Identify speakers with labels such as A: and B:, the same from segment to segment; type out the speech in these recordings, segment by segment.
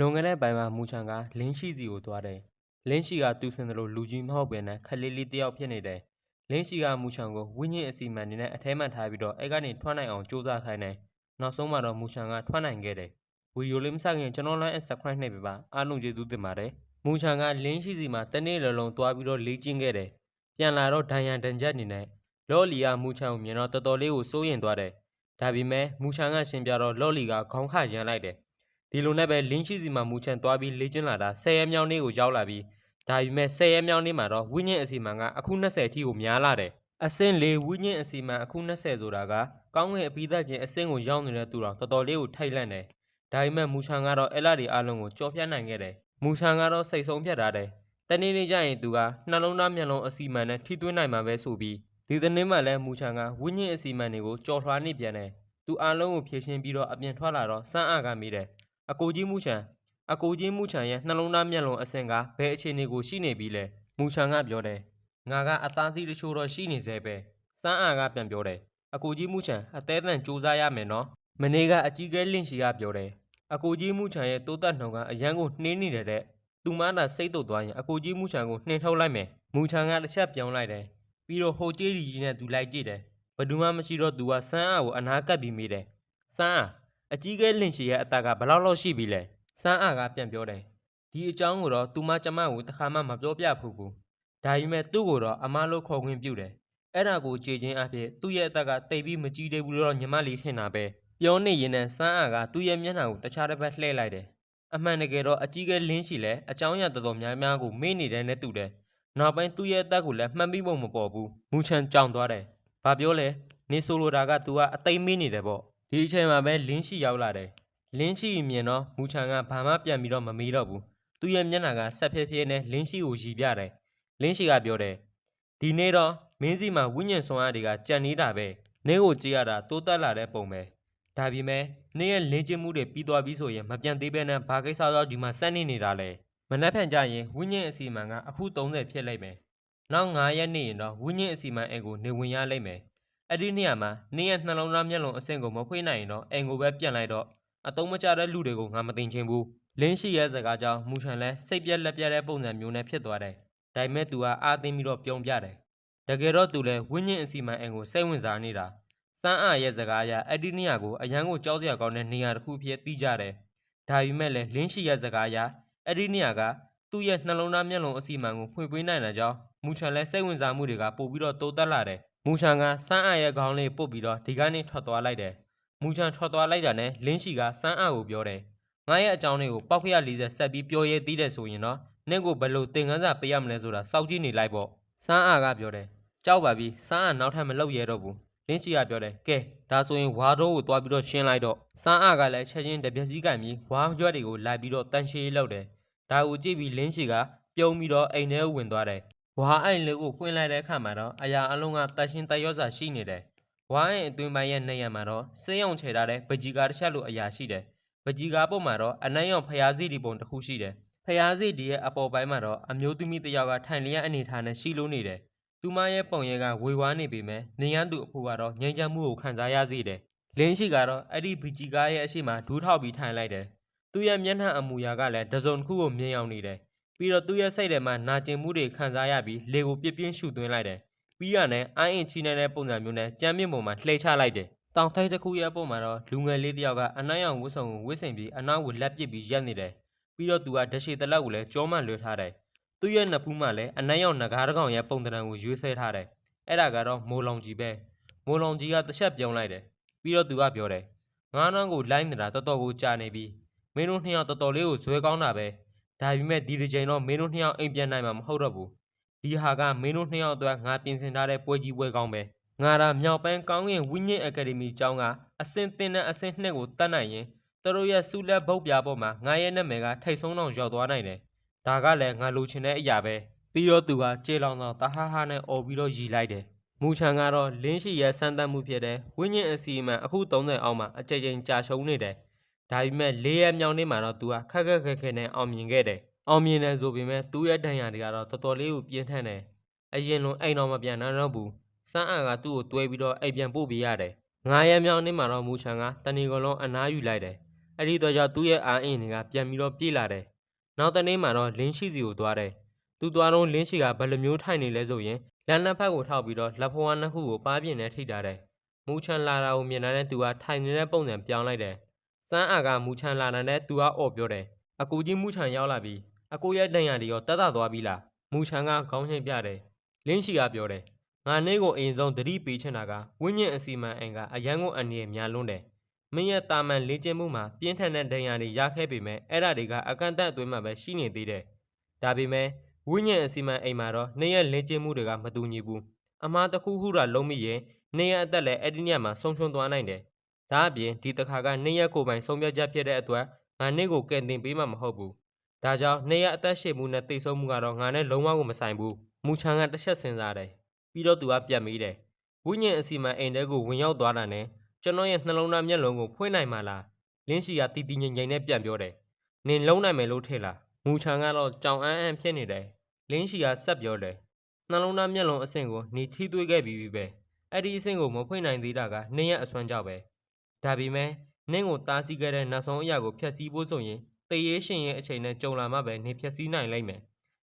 A: လွန်ခဲ့တဲ့ပိုင်းမှာမူချန်ကလင်းရှိစီကိုသွားတယ်။လင်းရှိကသူဆင်တယ်လို့လူကြီးမဟုတ်ပဲနဲ့ခလေးလေးတယောက်ဖြစ်နေတယ်။လင်းရှိကမူချန်ကိုဝိညာဉ်အစီအမံနေနဲ့အထဲမှထားပြီးတော့အဲ့ကနေထွက်နိုင်အောင်စူးစမ်းခိုင်းတယ်။နောက်ဆုံးမှာတော့မူချန်ကထွက်နိုင်ခဲ့တယ်။ဗီဒီယိုလေးမစခင်ကျွန်တော်လည်း subscribe နှိပ်ပေးပါအားလုံးကျေးဇူးတင်ပါတယ်။မူချန်ကလင်းရှိစီမှာတနေ့လုံးလုံးသွားပြီးတော့လေ့ကျင့်ခဲ့တယ်။ပြန်လာတော့ဒိုင်ယန်တန်ချက်အနေနဲ့လော်လီကမူချန်ကိုမြင်တော့တော်တော်လေးကိုစိုးရင်သွားတယ်။ဒါပေမဲ့မူချန်ကရှင်ပြတော့လော်လီကခေါင်းခရမ်းလိုက်တယ်။ ဒီလိုနဲ့ပဲလင်းရှိစီမှာမူချန်သွားပြီးလေ့ကျင့်လာတာ10ရက်မြောက်နေ့ကိုရောက်လာပြီးဒါပေမဲ့10ရက်မြောက်နေ့မှာတော့ဝိညာဉ်အစီအမံကအခု20အထိကိုများလာတယ်အဆင့်၄ဝိညာဉ်အစီအမံအခု20ဆိုတာကကောင်းငယ်အပိသက်ချင်းအဆင့်ကိုရောက်နေတဲ့သူတော်တော်တော်လေးကိုထိုက်လန့်တယ်ဒါပေမဲ့မူချန်ကတော့အဲ့လာဒီအလုံးကိုကြော်ပြတ်နိုင်ခဲ့တယ်မူချန်ကတော့စိတ်ဆုံးဖြတ်ထားတယ်တနေ့နေ့ကျရင်သူကနှလုံးသားမျက်လုံးအစီအမံနဲ့ထိသွင်းနိုင်မှာပဲဆိုပြီးဒီသနေ့မှလည်းမူချန်ကဝိညာဉ်အစီအမံတွေကိုကြော်ထွားနေပြန်တယ်သူအလုံးကိုဖြည့်ရှင်းပြီးတော့အပြင်ထွက်လာတော့စမ်းအားကမိတယ် အကိုကြီးမူချန်အကိုကြီးမူချန်ရဲ့နှလုံးသားမျက်လုံးအစင်ကဘယ်အခြေအနေကိုရှိနေပြီလဲမူချန်ကပြောတယ်ငါကအသားသီးတချို့တော့ရှိနေသေးပဲစမ်းအာကပြန်ပြောတယ်အကိုကြီးမူချန်အသေးအံစူးစားရမယ်နော်မနေ့ကအကြီးကဲလင့်ရှိကပြောတယ်အကိုကြီးမူချန်ရဲ့တိုးတက်နှောင်ကအရန်ကိုနှင်းနေတယ်တဲ့သူမသာစိတ်တုတ်သွားရင်အကိုကြီးမူချန်ကိုနှင်ထုတ်လိုက်မယ်မူချန်ကတစ်ချက်ပြောင်းလိုက်တယ်ပြီးတော့ဟိုကြေးကြီးနဲ့သူလိုက်ကြည့်တယ်ဘယ်သူမှမရှိတော့သူကစမ်းအာကိုအနာကပ်ပြီးမိတယ်စမ်းအာ အကြီးကဲလင်ရှီရဲ့အသက်ကဘယ်လောက်လောက်ရှိပြီလဲစမ်းအာကပြန်ပြောတယ်ဒီအကြောင်းကိုတော့သူမကျမကိုတခါမှမပြောပြဘူးဘူးဒါပေမဲ့သူ့ကိုတော့အမလို့ခေါ်ခွင့်ပြုတယ်အဲ့ဒါကိုကြည်ချင်းအဖြစ်သူ့ရဲ့အသက်ကတိတ်ပြီးမကြည့်သေးဘူးလို့တော့ညီမလေးထင်တာပဲပြောနေရင်နဲ့စမ်းအာကသူ့ရဲ့မျက်နှာကိုတခြားတစ်ပတ်လှည့်လိုက်တယ်အမှန်တကယ်တော့အကြီးကဲလင်းရှီလဲအကြောင်းအရာတော်တော်များများကိုမေ့နေတယ်နဲ့တူတယ်နောက်ပိုင်းသူ့ရဲ့အသက်ကိုလည်းမှတ်မိဖို့မပေါ်ဘူးမူချန်ကြောင်သွားတယ်ဘာပြောလဲနေဆိုလိုတာက तू ကအသိမ့်မေးနေတယ်ပေါ့ ဒီအချိန်မှာပဲလင်းရှိရောက်လာတယ်။လင်းရှိမြင်တော့မူချန်ကဘာမှပြန်ပြီးတော့မမေးတော့ဘူး။သူ့ရဲ့မျက်နှာကဆက်ဖြည်းဖြည်းနဲ့လင်းရှိကိုရည်ပြတယ်။လင်းရှိကပြောတယ်။ဒီနေ့တော့မင်းစီမှာဝိညာဉ်ဆွမ်းအားတွေကကြံနေတာပဲ။နင်းကိုကြည့်ရတာတိုးတက်လာတဲ့ပုံပဲ။ဒါပေမဲ့နင်းရဲ့လင်းကျင်းမှုတွေပြီးသွားပြီဆိုရင်မပြန်သေးပဲနဲ့ဘာကိစ္စတော့ဒီမှာစက်နေနေတာလဲ။မနှက်ဖြန်ကြရင်ဝိညာဉ်အစီအမံကအခု30ဖြစ်လိမ့်မယ်။နောက်9ရက်နေရင်တော့ဝိညာဉ်အစီအမံအိမ်ကိုနေဝင်ရလိမ့်မယ်။ အဲ့ဒီနေရာမှာနင်းရဲ့နှလုံးသားမျက်လုံးအဆင့်ကိုမဖွေးနိုင်ရင်တော့အိမ်ကိုပဲပြန်လိုက်တော့အတုံးမကျတဲ့လူတွေကိုငါမသိချင်ဘူးလင်းရှိရဲ့စကားကြောင့်မူချန်လဲစိတ်ပြက်လက်ပြက်တဲ့ပုံစံမျိုးနဲ့ဖြစ်သွားတယ်ဒါပေမဲ့သူကအာသိမ်းပြီးတော့ပြုံးပြတယ်တကယ်တော့သူလဲဝိညာဉ်အစီမံအိမ်ကိုစိတ်ဝင်စားနေတာစမ်းအာရဲ့စကားအရအဲ့ဒီနေရာကိုအရန်ကိုကြောက်စရာကောင်းတဲ့နေရာတစ်ခုဖြစ်သိကြတယ်ဒါပေမဲ့လဲလင်းရှိရဲ့စကားအရအဲ့ဒီနေရာကသူ့ရဲ့နှလုံးသားမျက်လုံးအစီအမံကိုဖွင့်ပေးနိုင်တဲ့ကြောင်းမူချန်လဲစိတ်ဝင်စားမှုတွေကပို့ပြီးတော့တိုးတက်လာတယ် မူချန်ကစမ်းအာရဲ့ခေါင်းလေးပုတ်ပြီးတော့ဒီကနေထွက်သွားလိုက်တယ်။မူချန်ထွက်သွားလိုက်တာနဲ့လင်းရှိကစမ်းအာကိုပြောတယ်။ငါရဲ့အကြောင်းလေးကိုပောက်ခရ40ဆက်ပြီးပြောရဲသေးတယ်ဆိုရင်တော့နင့်ကိုဘယ်လိုသင်ခန်းစာပေးရမလဲဆိုတာစောင့်ကြည့်နေလိုက်ပေါ့။စမ်းအာကပြောတယ်။ကြောက်ပါပြီစမ်းအာနောက်ထပ်မလုပ်ရဲတော့ဘူး။လင်းရှိကပြောတယ်။ကဲဒါဆိုရင်ဝါတော့ကိုသွားပြီးတော့ရှင်းလိုက်တော့စမ်းအာကလည်းချက်ချင်းတပြက်စီးကင်ပြီးဝါရွက်တွေကိုလိုက်ပြီးတော့တန်ရှည်လောက်တယ်။ဒါကိုကြည့်ပြီးလင်းရှိကပြုံးပြီးတော့အိမ်ထဲကိုဝင်သွားတယ်။ ဝါအိမ်လေးကိုဖွင့်လိုက်တဲ့အခါမှာတော့အရာအလုံးကတတ်ရှင်းတရော့စာရှိနေတယ်။ဝါအိမ်အတွင်းပိုင်းရဲ့နေရာမှာတော့စေးရုံချေထားတဲ့ပကြီးကားတစ်ချက်လိုအရာရှိတယ်။ပကြီးကားပုံမှာတော့အနက်ရောင်ဖျားစီဒီပုံတစ်ခုရှိတယ်။ဖျားစီဒီရဲ့အပေါ်ပိုင်းမှာတော့အမျိုးသမီးတစ်ယောက်ကထိုင်လျက်အနေထားနဲ့ရှိလို့နေတယ်။သူမရဲ့ပုံရိပ်ကဝေဝါးနေပေမဲ့နေရန်သူအဖိုးကတော့ငြိမ်းချမ်းမှုကိုခံစားရစေတယ်။လင်းရှိကတော့အဲ့ဒီပကြီးကားရဲ့အရှိမဒူးထောက်ပြီးထိုင်လိုက်တယ်။သူ့ရဲ့မျက်နှာအမူအရာကလည်းတစုံတစ်ခုကိုမြင်အောင်နေတယ်။ ပြီးတော့သူ့ရဲ့စိတ်ထဲမှာနာကျင်မှုတွေခံစားရပြီးလေကိုပြစ်ပြင်းရှူသွင်းလိုက်တယ်။ပြီးရနဲ့အိုင်းအင်ချီနေတဲ့ပုံစံမျိုးနဲ့ကြမ်းမြင့်ပေါ်မှာလှည့်ချလိုက်တယ်။တောင်ထိပ်တစ်ခုရဲ့ပုံမှာတော့လူငယ်လေးတစ်ယောက်ကအနိုင်အောင်ဝှစုံကိုဝှစ်ဆင်ပြီးအနောက်ကိုလက်ပစ်ပြီးရက်နေတယ်။ပြီးတော့သူကဒရှေတလက်ကိုလည်းကြောမှလွှဲထားတယ်။သူ့ရဲ့နှစ်ဖူးမှာလည်းအနိုင်အောင်ငကားတစ်ကောင်ရဲ့ပုံတံကိုရွေးဆဲထားတယ်။အဲ့ဒါကတော့မိုးလောင်ကြီးပဲ။မိုးလောင်ကြီးကတစ်ချက်ပြုံးလိုက်တယ်။ပြီးတော့သူကပြောတယ်။ငါးနှောင်းကိုလိုက်နေတာတော်တော်ကိုကြာနေပြီ။မင်းတို့နှစ်ယောက်တော်တော်လေးကိုဇွဲကောင်းတာပဲ။ ဒါပေမဲ့ဒီတစ်ချိန်တော့မင်းတို့နှစ်ယောက်အိမ်ပြန်နိုင်မှာမဟုတ်တော့ဘူးဒီဟာကမင်းတို့နှစ်ယောက်အတွက်ငါပြင်ဆင်ထားတဲ့ပွဲကြီးပွဲကောင်းပဲငါဒါမြောက်ပန်းကောင်းကင်ဝိညာဉ်အကယ်ဒမီကျောင်းကအစင်တင်တဲ့အစင်နှစ်ကိုတတ်နိုင်ရင်သူတို့ရဲ့စူလက်ဘုတ်ပြားပေါ်မှာငါရဲ့နာမည်ကထိတ်ဆုံးအောင်ရောက်သွားနိုင်တယ်ဒါကလည်းငါလိုချင်တဲ့အရာပဲပြီးတော့သူကကြေလောင်သောတဟားဟားနဲ့អော်ပြီးတော့ရီလိုက်တယ်မူချန်ကတော့လင်းရှိရဲ့စမ်းသပ်မှုဖြစ်တဲ့ဝိညာဉ်အစီအမံအခု30အောက်မှာအကြိမ်ကြိမ်ကြာရှုံးနေတယ် ဒါပေမဲ့လေးရက်မြောင်နေ့မှာတော့သူကခက်ခက်ခဲခဲနဲ့အောင်မြင်ခဲ့တယ်။အောင်မြင်တယ်ဆိုပေမဲ့သူ့ရဲ့ဒဏ်ရာတွေကတော့တော်တော်လေးကိုပြင်းထန်တယ်။အရင်လိုအိမ်တော်မပြန်နိုင်တော့ဘူး။စမ်းအာကသူ့ကိုတွဲပြီးတော့အိမ်ပြန်ပို့ပေးရတယ်။ငါးရက်မြောင်နေ့မှာတော့မူချန်ကတဏီကုံလုံးအနားယူလိုက်တယ်။အဲ့ဒီတော့ကြောင့်သူ့ရဲ့အာအင်းတွေကပြန်ပြီးတော့ပြေးလာတယ်နောက်တစ်နေ့မှာတော့လင်းရှိစီကိုသွားတယ်သူသွားတော့လင်းရှိကဘယ်လိုမျိုးထိုင်နေလဲဆိုရင်လမ်းနှစ်ဖက်ကိုထောက်ပြီးတော့လက်ဖွားနှစ်ခုကိုပါးပြင်းနဲ့ထိထားတယ်မူချန်လာတာကိုမြင်တဲ့သူကထိုင်နေတဲ့ပုံစံပြောင်းလိုက်တယ် စမ်းအာကမူချန်လာတဲ့နဲ့သူကအော်ပြောတယ်အကူကြီးမူချန်ရောက်လာပြီအကူရဲ့တန်ရတွေရောတက်တာသွားပြီလားမူချန်ကခေါင်းချိန်ပြတယ်လင်းရှိကပြောတယ်ငါနေ့ကိုအရင်ဆုံးသတိပေးချင်တာကဝိညာဉ်အစီမံအိမ်ကအရန်ကိုအနေနဲ့များလွန်းတယ်။မင်းရဲ့တာမန်လေ့ကျင့်မှုမှာပြင်းထန်တဲ့ဒဏ်ရာတွေရခဲ့ပေမဲ့အဲ့ဒါတွေကအကန့်အသတ်အတွင်းမှာပဲရှိနေသေးတယ်။ဒါပေမဲ့ဝိညာဉ်အစီမံအိမ်မှာတော့နေ့ရဲ့လေ့ကျင့်မှုတွေကမတူညီဘူး။အမှားတစ်ခုခုတာလုံးမိရင်နေ့ရဲ့အသက်လည်းအဲ့ဒီညမှာဆုံးရှုံးသွားနိုင်တယ်။ ဒါအပြင်ဒီတစ်ခါကနေ့ရဲ့ကိုယ်ပိုင်ဆုံးဖြတ်ချက်ဖြစ်တဲ့အတွက်ငါနေ့ကိုကယ်တင်ပေးမှမဟုတ်ဘူး။ဒါကြောင့်နေ့ရဲ့အသက်ရှည်မှုနဲ့တိတ်ဆုံးမှုကတော့ငါနဲ့လုံးဝကိုမဆိုင်ဘူး။မူချန်ကတစ်ချက်စဉ်းစားတယ်ပြီးတော့သူကပြတ်မိတယ်ဝိညာဉ်အစီမံအိမ်ထဲကိုဝင်ရောက်သွားတာနဲ့ကျွန်တော်ရဲ့နှလုံးသားမျက်လုံးကိုဖွင့်နိုင်မှလားလင်းရှိကတီတီငိမ့်ငိမ့်နဲ့ပြန်ပြောတယ်နင်လုံးနိုင်မယ်လို့ထင်လားမူချန်ကတော့ကြောင်အန်းအန်းဖြစ်နေတယ်လင်းရှိကဆက်ပြောတယ်နှလုံးသားမျက်လုံးအဆင့်ကိုနေထီးသွေးခဲ့ပြီးပြီပဲအဲ့ဒီအဆင့်ကိုမဖွင့်နိုင်သေးတာကနင်းရဲ့အစွမ်းကြောင့်ပဲ ဒါပေမဲ့နင်းကိုတားဆီးခဲ့တဲ့နောက်ဆုံးအရာကိုဖျက်ဆီးဖို့ဆိုရင်တေးရေးရှင်ရဲ့အချိန်နဲ့ကြုံလာမှပဲနေဖျက်ဆီးနိုင်လိမ့်မယ်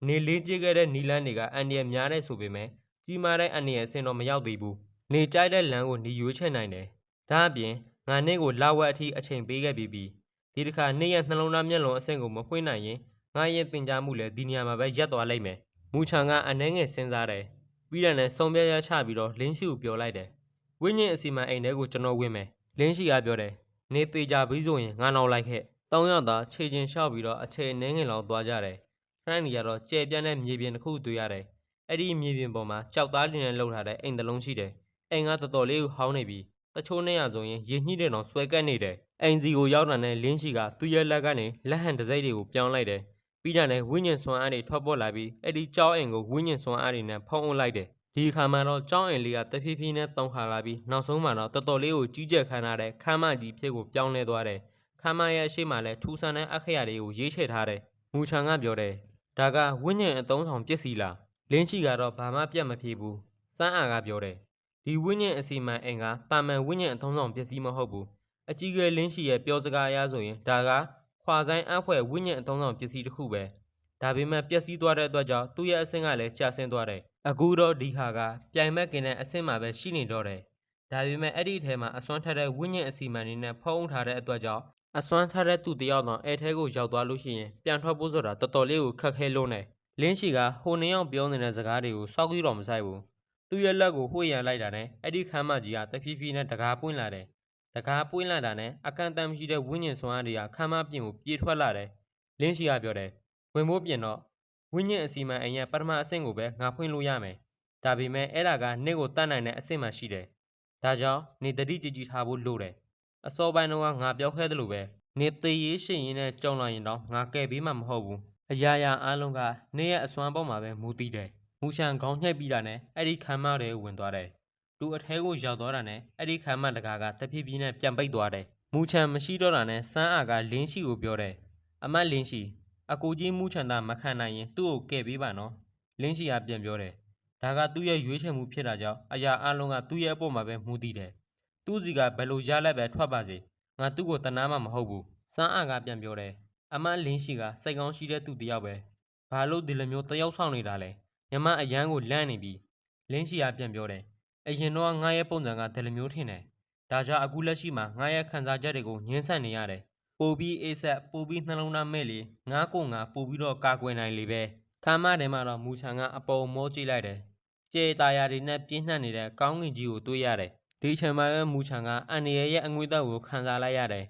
A: နေလေးကျခဲ့တဲ့နီလန်းတွေကအန်ဒီရများတဲ့ဆိုပေမဲ့ကြီးမားတဲ့အန္တရာယ်အဆင့်တော့မရောက်သေးဘူး။နေကြိုက်တဲ့လမ်းကိုနေရွေးချယ်နိုင်တယ်။ဒါအပြင်ငါနေ့ကိုလာဝက်အထိအချိန်ပေးခဲ့ပြီးပြီ။ဒီတစ်ခါနေ့ရဲ့နှလုံးသားမျက်လုံးအဆင့်ကိုမဖွင့်နိုင်ရင်ငါရဲ့တင် जा မှုလည်းဒီနေရာမှာပဲရပ်သွားလိမ့်မယ်။မူချန်ကအနှဲငယ်စဉ်းစားတယ်။ပြီးတယ်နဲ့စုံပြရချပြီးတော့လင်းရှိကိုပြောလိုက်တယ်။ဝိညာဉ်အစီအမံအိမ်ထဲကိုကျွန်တော်ဝင်မယ်။ လင်းရှိကပြောတယ်။နေသေးကြပြီဆိုရင်ငါနောက်လိုက်ခဲ့။တောင်းရတာခြေချင်းလျှောက်ပြီးတော့အချိန်နှဲငယ်လောက်သွားကြတယ်။ခရန်နီကတော့ကြဲပြန့်တဲ့မြေပြင်တစ်ခုတွေ့ရတယ်။အဲ့ဒီမြေပြင်ပေါ်မှာကြောက်သားတွေနဲ့လှုပ်ထားတဲ့အိမ်တစ်လုံးရှိတယ်။အိမ်ကတော်တော်လေးကိုဟောင်းနေပြီ။တချို့နေရဆိုရင်ရေညှိတဲ့တော့ဆွဲကပ်နေတယ်။အိမ်စီကိုရောက်တာနဲ့လင်းရှိကသူ့ရဲ့လက်ကနေလက်ဟန်တစ်စိမ့်တွေကိုပြောင်းလိုက်တယ်။ပြီးတာနဲ့ဝိညာဉ်ဆွမ်းအားတွေထွက်ပေါ်လာပြီးအဲ့ဒီကြောက်အိမ်ကိုဝိညာဉ်ဆွမ်းအားတွေနဲ့ဖုံးအုပ်လိုက်တယ်။ ဒီအခါမှာတော့ကြောက်အိမ်လေးကတဖြည်းဖြည်းနဲ့တုံခါလာပြီးနောက်ဆုံးမှာတော့တော်တော်လေးကိုကြီးကျယ်ခမ်းနားတဲ့ခမ်းမကြီးဖြစ်ကိုပြောင်းလဲသွားတယ်။ခမ်းမရဲ့အရှိမလည်းထူဆန်းတဲ့အခရာတွေကိုရေးချယ်ထားတယ်။မူချန်ကပြောတယ်။ဒါကဝိညာဉ်အတုံးဆောင်ပစ္စည်းလားလင်းချီကတော့ဘာမှပြတ်မဖြေဘူးစမ်းအာကပြောတယ်ဒီဝိညာဉ်အစီအမံအိမ်ကတာမန်ဝိညာဉ်အထုံးဆောင်ပစ္စည်းမဟုတ်ဘူးအကြီးကဲလင်းချီရဲ့ပြောစကားအရဆိုရင်ဒါကခွာဆိုင်အဖွဲဝိညာဉ်အထုံးဆောင်ပစ္စည်းတစ်ခုပဲ ဒါပေမဲ့ပျက်စီးသွားတဲ့အတွက်ကြောင့်သူ့ရဲ့အဆင့်ကလည်းကျဆင်းသွားတယ်အခုတော့ဒီဟာကပြိုင်မက်ကင်တဲ့အဆင့်မှာပဲရှိနေတော့တယ်ဒါပေမဲ့အဲ့ဒီထဲမှာအစွမ်းထက်တဲ့ဝိညာဉ်အစီအမံတွေနဲ့ဖုံးထားတဲ့အတွက်ကြောင့်အစွမ်းထက်တဲ့သူတယောက်တော့အဲထဲကိုရောက်သွားလို့ရှိရင်ပြန်ထွက်ဖို့ဆိုတာတော်တော်လေးကိုခက်ခဲလို့နေလင်းရှိကဟိုနှစ်ယောက်ပြောနေတဲ့စကားတွေကိုစောက်ကြည့်တော့မဆိုင်ဘူးသူ့ရဲ့လက်ကိုဝှေ့ရန်လိုက်တာနဲ့အဲ့ဒီခမ်းမကြီးကတဖြည်းဖြည်းနဲ့တကားပွင့်လာတယ်တကားပွင့်လာတာနဲ့အကန့်အသတ်မရှိတဲ့ဝိညာဉ်စွမ်းအားတွေကခမ်းမပြင်ကိုပြေးထွက်လာတယ်လင်းရှိကပြောတယ် ဝင်ဖို့ပြင်တော့ဝိညာဉ်အစီအမံအိမ်ရဲ့ပထမအဆင့်ကိုပဲငါဖွင့်လို့ရမယ်ဒါပေမဲ့အဲ့ဒါကနေ့ကိုတတ်နိုင်တဲ့အဆင့်မှရှိတယ်ဒါကြောင့်နေတတိကြည်ကြည်ထားဖို့လိုတယ်အစောပိုင်းတော့ကငါပြောခဲ့သလိုပဲနေသေးရေးရှင်ရင်နဲ့ကြုံလာရင်တော့ငါကယ်ပေးမှမဟုတ်ဘူးအရာရာအားလုံးကနေ့ရဲ့အစွမ်းပေါ်မှာပဲမူတည်တယ်။မူချန်ခေါင်းညှက်ပြီးတာနဲ့အဲ့ဒီခမ်းမတွေဝင်သွားတယ်။လူအထဲကိုရောက်သွားတာနဲ့အဲ့ဒီခမ်းမတကာကတဖြည်းဖြည်းနဲ့ပြန်ပိတ်သွားတယ်။မူချန်မရှိတော့တာနဲ့စမ်းအာကလင်းရှိကိုပြောတယ်။အမတ်လင်းရှိ အကူကြီးမူချန်သားမခံနိုင်ရင်သူ့ကိုကယ်ပေးပါနော်။လင်းရှိကပြန်ပြောတယ်။ဒါကသူ့ရဲ့ရွေးချယ်မှုဖြစ်တာကြောင့်အရာအားလုံးကသူ့ရဲ့အပေါ်မှာပဲမူတည်တယ်။သူ့စီကဘယ်လိုရလက်ပဲထွက်ပါစေ။ငါသူ့ကိုတနာမှမဟုတ်ဘူး။စမ်းအာကပြန်ပြောတယ်။အမတ်လင်းရှိကစိတ်ကောင်းရှိတဲ့သူတစ်ယောက်ပဲဘာလို့ဒီလိုမျိုးတယောက်ဆောင်နေတာလဲညမအရန်ကိုလန့်နေပြီလင်းရှိကပြန်ပြောတယ်အရင်တော့ငါရဲ့ပုံစံကဒီလိုမျိုးထင်တယ်ဒါကြောင့်အခုလက်ရှိမှာငါရဲ့ခံစားချက်တွေကိုညှင်းဆန်နေရတယ် ပိုပြီးအေးဆက်ပိုပြီးနှလုံးသားမဲ့လေငါကိုငါပိုပြီးတော့ကာကွယ်နိုင်လေပဲခမ်းမထဲမှာတော့မူချန်ကအပေါ်မောကြည့်လိုက်တယ်ကျေတာယာတွေနဲ့ပြင်းနှံ့နေတဲ့ကောင်းကင်ကြီးကိုတွေးရတယ်ဒီချိန်မှာပဲမူချန်ကအန်ရရဲ့အငွေသက်ကိုခံစားလိုက်ရတယ်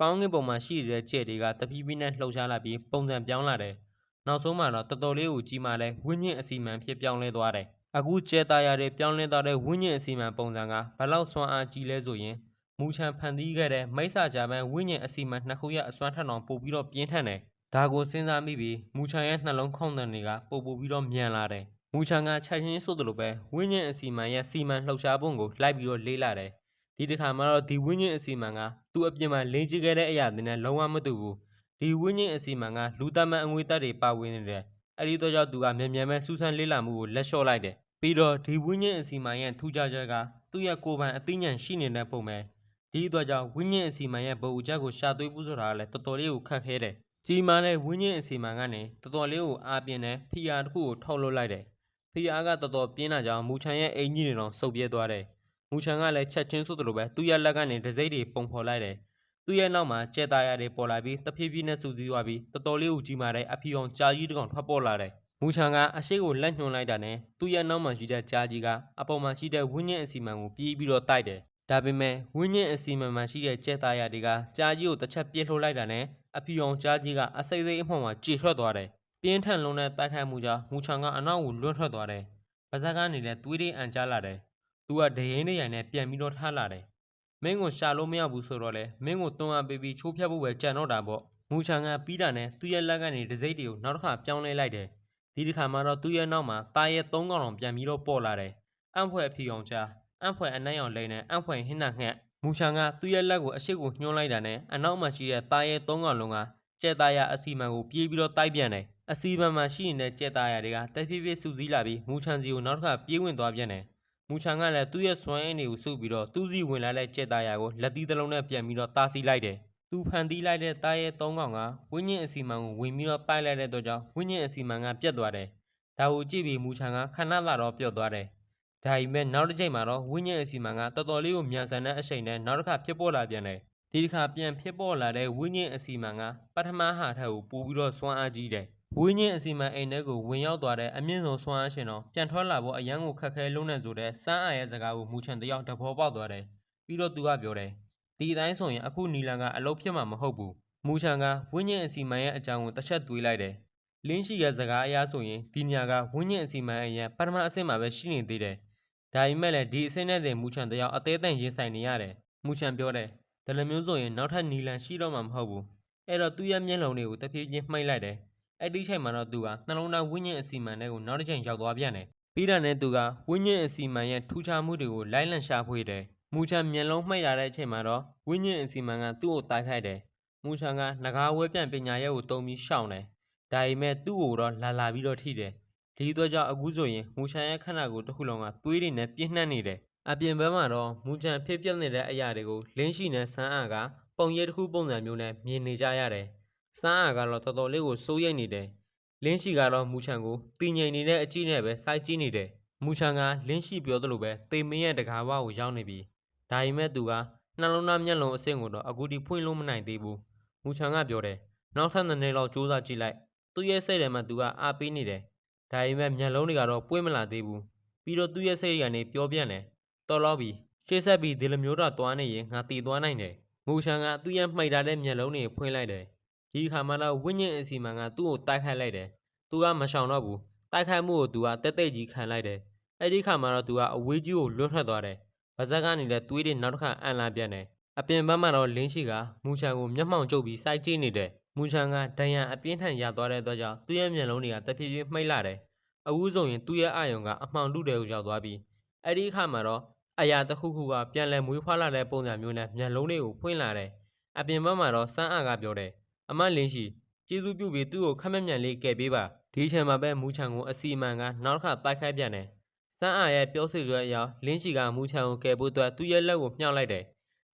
A: ကောင်းကင်ပုံမှာရှိနေတဲ့ကြဲတွေကတပီးပီးနဲ့လှုပ်ရှားလာပြီးပုံစံပြောင်းလာတယ်။နောက်ဆုံးမှာတော့တော်တော်လေးကိုကြီးမားလဲဝိညာဉ်အစီအမံဖြစ်ပြောင်းလဲသွားတယ်။အခုကြဲသားရတဲ့ပြောင်းလဲသွားတဲ့ဝိညာဉ်အစီအမံပုံစံကဘလောက်ဆွမ်းအားကြီးလဲဆိုရင် မူချံဖန်တီးခဲ့တဲ့မိစ္ဆာဂျာပန်ဝိညာဉ်အစီအမံနှစ်ခုရဲ့အစွမ်းထက်အောင်ပို့ပြီးတော့ပြင်းထန်တယ်။ဒါကိုစဉ်းစားမိပြီးမူချံရဲ့နှလုံးခုန်တဲ့တွေကပို့ပို့ပြီးတော့မြန်လာတယ်။မူချံကခြိုက်ချင်းဆိုသလိုပဲဝိညာဉ်အစီအမံရဲ့စီမံလှုပ်ရှားပုံကိုလိုက်ပြီးတော့လေးလာတယ်။ဒီတစ်ခါမှာတော့ဒီဝိညာဉ်အစီအမံကသူ့အပြင်မှာလင်းကြည့်ခဲ့တဲ့အရာတွေနဲ့လုံးဝမတူဘူးဒီဝိညာဉ်အစီအမံကလူသားမန်အငွေတက်တွေပါဝင်နေတယ်အဲ့ဒီတော့ကြောင့်သူကမြန်မြန်ပဲစူးစမ်းလေးလာမှုကိုလက်လျှော့လိုက်တယ်ပြီးတော့ဒီဝိညာဉ်အစီအမံရဲ့ထူးခြားချက်ကသူ့ရဲ့ကိုယ်ပိုင်အသိဉာဏ်ရှိနေတဲ့ပုံပဲ ဒီဒီအတွက်ကြောင့်ဝိညာဉ်အစီအမံရဲ့ဘုံအချက်ကိုရှာသွေးဖို့ဆိုတာကလည်းတော်တော်လေးကိုခက်ခဲတယ်ကြီးမားတဲ့ဝိညာဉ်အစီအမံကနေတော်တော်လေးကိုအားပြင်းတဲ့ဖီယာတစ်ခုကိုထုတ်လုပ်လိုက်တယ်ဖီယာကတော်တော်ပြင်းတာကြောင့်မူချန်ရဲ့အင်ကြီးတွေတော့စုပ်ပြဲသွားတယ်မူချန်ကလည်းချက်ချင်းဆိုသလိုပဲသူ့ရဲ့လက်ကနေဒစိမ့်တွေပုံဖော်လိုက်တယ်သူ့ရဲ့နောက်မှာကျဲသားရတွေပေါ်လာပြီးတဖြည်းဖြည်းနဲ့စူးစီးသွားပြီးတော်တော်လေးကိုကြီးမားတဲ့အဖီအောင်ကြာကြီးတစ်ကောင်ထွက်ပေါ်လာတယ်မူချန်ကအရှိကိုလက်ညှိုးလိုက်တာနဲ့သူ့ရဲ့နောက်မှာရှိတဲ့ကြားကြီးကအပေါ်မှာရှိတဲ့ဝင်းညင်အစီမံကိုပြေးပြီးတော့တိုက်တယ်။ ဒါပေမဲ့ဝင်းညင်အစီမံမှာရှိတဲ့ကျက်သားရတွေကကြားကြီးကိုတစ်ချက်ပြစ်လှုပ်လိုက်တာနဲ့အဖီအောင်ကြားကြီးကအစိမ့်စိမ့်အမှောင်မှာကြေထွက်သွားတယ်။ပြင်းထန်လုံးတဲ့တိုက်ခိုက်မှုကြောင့်မူချန်ကအနောက်ကိုလွတ်ထွက်သွားတယ်။ပါဇက်ကနေလည်းသွေးတွေအန်ကြလာတယ်။သူကဒရင်နဲ့ရိုင်နဲ့ပြန်ပြီးတော့ထားလာတယ်။မင်းကိုရှာလို့မရဘူးဆိုတော့လေမင်းကိုတွန်းအားပေးပြီးချိုးဖျက်ဖို့ပဲကြံတော့တာပေါ့မူချန်ကပြီးတာနဲ့သူ့ရဲ့လက်ကနေဒစိမ့်တွေကိုနောက်တစ်ခါပြောင်းလဲလိုက်တယ်ဒီတစ်ခါမှတော့သူ့ရဲ့နောက်မှာตาရဲ့သုံးကောင်တော်ပြန်ပြီးတော့ပေါ်လာတယ်အံ့ဖွဲ့အဖီအောင်ချာ အံ့ဖွဲ့အနိုင်အောင်လိမ့်နဲ့အံ့ဖွဲ့ဟင်းနာငှက်မူချန်ကသူ့ရဲ့လက်ကိုအရှိကိုညှိုးလိုက်တာနဲ့အနောက်မှာရှိတဲ့ตาရဲ့သုံးကောင်လုံးကကျက်သားရအစီမံကိုပြေးပြီးတော့တိုက်ပြန်တယ်အစီမံမှာရှိနေတဲ့ကျက်သားရတွေကတက်ဖြည်းဖြည်းစူးစီးလာပြီးမူချန်စီကိုနောက်တစ်ခါပြေးဝင်သွားပြန်တယ်မူချန်ကလည်းသူ့ရဲ့စွမ်းအင်တွေကိုစုပြီးတော့သူ့စီဝင်လာတဲ့ကြက်သားရကိုလက်သီးတစ်လုံးနဲ့ပြန်ပြီးတော့တားဆီးလိုက်တယ်။သူဖန်တီးလိုက်တဲ့တားရဲ့သုံးကောင်ကဝင်းညင်အစီမံကိုဝင်ပြီးတော့ပိုက်လိုက်တဲ့အတွက်ကြောင့်ဝင်းညင်အစီမံကပြတ်သွားတယ်။ဒါကိုကြည့်ပြီးမူချန်ကခဏလာတော့ပြုတ်သွားတယ်။ ဒါပေမဲ့နောက်တစ်ချိန်မှာတော့ဝင်းညင်အစီမံကတော်တော်လေးကိုမြန်ဆန်တဲ့အချိန်နဲ့နောက်တစ်ခါဖြစ်ပေါ်လာပြန်တယ်။ဒီတစ်ခါပြန်ဖြစ်ပေါ်လာတဲ့ဝင်းညင်အစီမံကပထမဟာထက်ကိုပိုပြီးတော့စွမ်းအားကြီးတယ်။ဝင်းချင်းအစီအမံအိမ်ထဲကိုဝင်ရောက်သွားတဲ့အမြင့်ဆုံးဆွမ်းအားရှင်တော့ပြန်ထွက်လာဖို့အရန်ကိုခက်ခဲလုံးနေဆိုတဲ့စမ်းအာရဲ့စကားကိုမူချန်တယောက်တဘောပေါက်သွားတယ်ပြီးတော့သူကပြောတယ်ဒီအတိုင်းဆိုရင်အခုနီလန်ကအလုပ်ဖြစ်မှာမဟုတ်ဘူးမူချန်ကဝင်းချင်းအစီအမံရဲ့အကြောင်းကိုတစ်ချက်တွေးလိုက်တယ်လင်းရှိရဲ့စကားအရဆိုရင်ဒီညာကဝင်းချင်းအစီအမံအရင်ပထမအဆင့်မှာပဲရှိနေသေးတယ် ဒါပေမဲ့လည်းဒီအဆင့်နဲ့တင်မူချန်တယောက်အသေးအံရင်ဆိုင်နေရတယ်မူချန်ပြောတယ်ဒါလိုမျိုးဆိုရင်နောက်ထပ်နီလန်ရှိတော့မှာမဟုတ်ဘူးအဲ့တော့သူ့ရဲ့မျက်လုံးတွေကိုတဖြည်းဖြည်းမှိတ်လိုက်တယ်အဲ့ဒီချိန်မှာတော့သူကနှလုံးသားဝိညာဉ်အစီအမံတွေကိုနောက်တစ်ချိန်ရောက်သွားပြန်တယ်။ပြီးတာနဲ့သူကဝိညာဉ်အစီအမံရဲ့ထူးခြားမှုတွေကိုလိုက်လံရှာဖွေတယ်။မူချန်မျက်လုံးမှိတ်လာတဲ့အချိန်မှာတော့ဝိညာဉ်အစီအမံကသူ့ကိုတိုက်ခိုက်တယ်။မူချန်ကငကားဝဲပြန်ပညာရဲ့ကိုတုံပြီးရှောင်တယ်။ဒါပေမဲ့သူ့ကိုတော့လာလာပြီးတော့ထိတယ်။ ဒီအတွက်ကြောင့်အခုဆိုရင်မူချန်ရဲ့ခန္ဓာကိုယ်တစ်ခုလုံးကသွေးတွေနဲ့ပြည့်နှက်နေတယ်။အပြင်ဘက်မှာတော့မူချန်ဖြစ်ပျက်နေတဲ့အရာတွေကိုလင်းရှိနဲ့ဆန်းအားကပုံရိပ်တစ်ခုပုံစံမျိုးနဲ့မြင်နေကြရတယ်။ဆန်းအားကတော့တော်တော်လေးကိုစိုးရိမ်နေတယ်။လင်းရှိကတော့မူချန်ကိုတည်ငြိမ်နေတဲ့အကြည့်နဲ့ပဲစိုက်ကြည့်နေတယ်။မူချန်ကလင်းရှိပြောသလိုပဲတေမင်းရဲ့တကားဝကိုရောက်နေပြီ။ဒါပေမဲ့သူကနှလုံးသားမျက်လုံးအဆင့်ကိုတော့အခုထိဖွင့်လို့မနိုင်သေးဘူး။မူချန်ကပြောတယ်။နောက်ထပ်နှစ်နေ့လောက်စူးစမ်းကြည့်လိုက်။သူ့ရဲ့စိတ်ထဲမှာသူကအားပေးနေတယ်။ ဒါပေမဲ့မျက်လုံးတွေကတော့ပွင့်မလာသေးဘူး။ပြီးတော့သူ့ရဲ့စိတ်ကနေပြောပြန့်တယ်။တော်တော့ပြီ။ရှေ့ဆက်ပြီးဒီလိုမျိုးတော့တွားနေရင်ငါတည်သွားနိုင်တယ်။မူချန်ကသူ့ရဲ့မှိတ်ထားတဲ့မျက်လုံးတွေဖွင့်လိုက်တယ်။ဒီခါမှတော့ဝိညာဉ်အစီမံကသူ့ကိုတိုက်ခိုက်လိုက်တယ်။သူကမရှောင်တော့ဘူး။တိုက်ခိုက်မှုကိုသူကတက်တက်ကြီးခံလိုက်တယ်။အဲ့ဒီခါမှတော့သူကအဝေးကြီးကိုလွတ်ထွက်သွားတယ်။ဗဇက်ကနေလည်းသွေးတွေနောက်တစ်ခါအန်လာပြန်တယ်။အပြင်ဘက်မှာတော့လင်းရှိကမူချန်ကိုမျက်မှောင်ကျုပ်ပြီးစိုက်ကြည့်နေတယ်။ မူချန်ကဒဏ်ရာအပြင်းထန်ရသွားတဲ့အတွက်ကြောင့်သူ့ရဲ့မျက်လုံးတွေကတဖြည်းဖြည်းမှိတ်လာတယ်။အခုဆိုရင်သူ့ရဲ့အာယုံကအမှောင်တုတဲ့ကိုရောက်သွားပြီ။အဲ့ဒီခါမှာတော့အရာတစ်ခုခုကပြန်လဲမွေးဖွားလာတဲ့ပုံစံမျိုးနဲ့မျက်လုံးတွေကိုဖွင့်လာတယ်။အပြင်ဘက်မှာတော့စမ်းအာကပြောတယ်။အမလင်းရှိကျေးဇူးပြုပြီးသူ့ကိုခက်မြက်မြန်လေးကယ်ပေးပါဒီအချိန်မှာပဲမူချန်ကိုအစီအမံကနောက်တစ်ခါတိုက်ခိုက်ပြန်တယ်စမ်းအာရဲ့ပြောဆိုရအရာလင်းရှိကမူချန်ကိုကယ်ဖို့အတွက်သူ့ရဲ့လက်ကိုမြှောက်လိုက်တယ်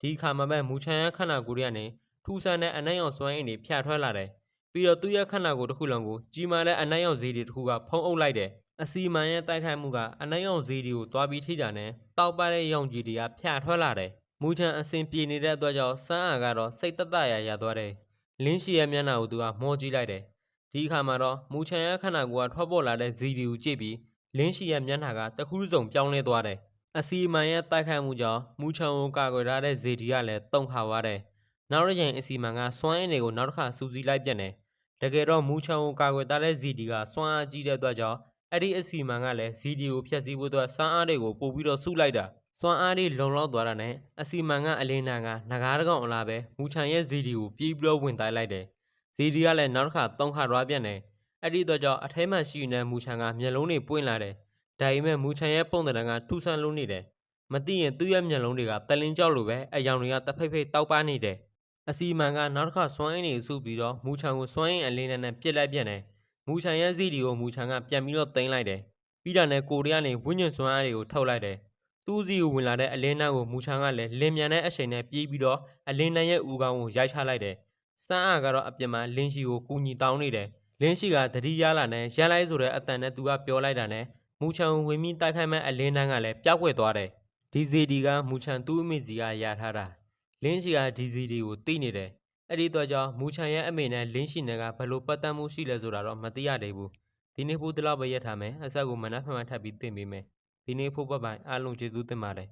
A: ဒီခါမှာပဲမူချန်ရဲ့ခန္ဓာကိုယ်ရကနေ ထူဆန်းတဲ့အနက်ရောင်စွမ်းအင်တွေဖြာထွက်လာတယ်ပြီးတော့သူ့ရဲ့ခန္ဓာကိုယ်တစ်ခုလုံးကိုကြီးမားတဲ့အနက်ရောင်ဈေးတွေတစ်ခုကဖုံးအုပ်လိုက်တယ်အစီအမံရဲ့တိုက်ခိုက်မှုကအနက်ရောင်ဈေးတွေကိုတွားပြီးထိတာနဲ့တောက်ပတဲ့ရောင်ကြီးတွေကဖြာထွက်လာတယ်မူချန်အစင်ပြေနေတဲ့အတွက်ကြောင့်စမ်းအာကတော့စိတ်သက်သာရရသွားတယ်လင်းရှိရဲ့မျက်နှာကိုသူကမောကြည့်လိုက်တယ်။ဒီအခါမှာတော့မူချန်ရဲ့ခန္ဓာကိုယ်ကထွက်ပေါ်လာတဲ့ဇီဒီကိုကြည့်ပြီးလင်းရှိရဲ့မျက်နှာကတခုစုံပြောင်းလဲသွားတယ်။အစီအမံရဲ့တိုက်ခိုက်မှုကြောင့်မူချန်ကိုကာကွယ်ထားတဲ့ဇီဒီကလည်းတုံခါသွားတယ်။ နောက်တစ်ချိန်အစီအမံကစွမ်းအင်တွေကိုနောက်တစ်ခါစူးစီးလိုက်ပြန်တယ်။တကယ်တော့မူချန်ကိုကာကွယ်ထားတဲ့ဇီဒီကစွမ်းအားကြီးတဲ့အတွက်ကြောင့်အဲ့ဒီအစီအမံကလည်းဇီဒီကိုဖျက်ဆီးဖို့အတွက်စွမ်းအားတွေကိုပို့ပြီးတော့စုလိုက်တာ။စွမ်းအားတွေလုံလောက်သွားတာနဲ့အစီမံကအလင်းနာကငကားတကောင်အလားပဲမူချန်ရဲ့ဇီဒီကိုပြေးပြီးတော့ဝင်တိုက်လိုက်တယ်။ဇီဒီကလည်းနောက်တစ်ခါသုံးခါရွားပြန်တယ်။အဲ့ဒီတော့ကြောင့်အထဲမှာရှိနေတဲ့မူချန်ကမျက်လုံးတွေပွင့်လာတယ်။ဒါပေမဲ့မူချန်ရဲ့ပုံသဏ္ဍာန်ကထူဆန်းလုံးနေတယ်။မသိရင်သူ့ရဲ့မျက်လုံးတွေကတလင်းကြောက်လိုပဲအယောင်တွေကတဖိတ်ဖိတ်တောက်ပနေတယ်။ အစီမံကနောက်တစ်ခါစွမ်းအင်းတွေစုပြီးတော့မူချန်ကိုစွမ်းအင်းအလင်းနဲ့နဲ့ပြစ်လိုက်ပြန်တယ်။မူချန်ရဲ့ဇီဒီကိုမူချန်ကပြန်ပြီးတော့တင်လိုက်တယ်။ပြီးတာနဲ့ကိုရီးယားနေဝိညာဉ်စွမ်းအားတွေကိုထုတ်လိုက်တယ်သူ့စီကိုဝင်လာတဲ့အလင်းနှန်းကိုမူချန်ကလည်းလင်မြန်တဲ့အချိန်နဲ့ပြေးပြီးတော့အလင်းနှန်းရဲ့ဦးခေါင်းကိုရိုက်ချလိုက်တယ်စမ်းအားကတော့အပြင်မှာလင်းရှိကိုကူညီတောင်းနေတယ်လင်းရှိကတတိရလာနဲ့ရန်လိုက်ဆိုတဲ့အတန်နဲ့သူကပြောလိုက်တာနဲ့မူချန်ကိုဝင်ပြီးတိုက်ခိုက်မဲ့အလင်းနှန်းကလည်းပျောက်ကွယ်သွားတယ်ဒီစီဒီကမူချန်သူ့အမေစီကရထားတာ လင်းရှိကဒီစီဒီကိုသိနေတယ်အဲ့ဒီတော့ကြောင့်မူချန်ရဲ့အမေနဲ့လင်းရှိနေကဘယ်လိုပတ်သက်မှုရှိလဲဆိုတာတော့မသိရသေးဘူးဒီနေ့ဖို့ဒီလောက်ပဲရက်ထားမယ်အဆက်ကိုမနက်ဖြန်မှထပ်ပြီးသင်ပေးမယ်ဒီနေ့ဖို့ပတ်ပိုင်အားလုံးကျေးဇူးတင်ပါတယ်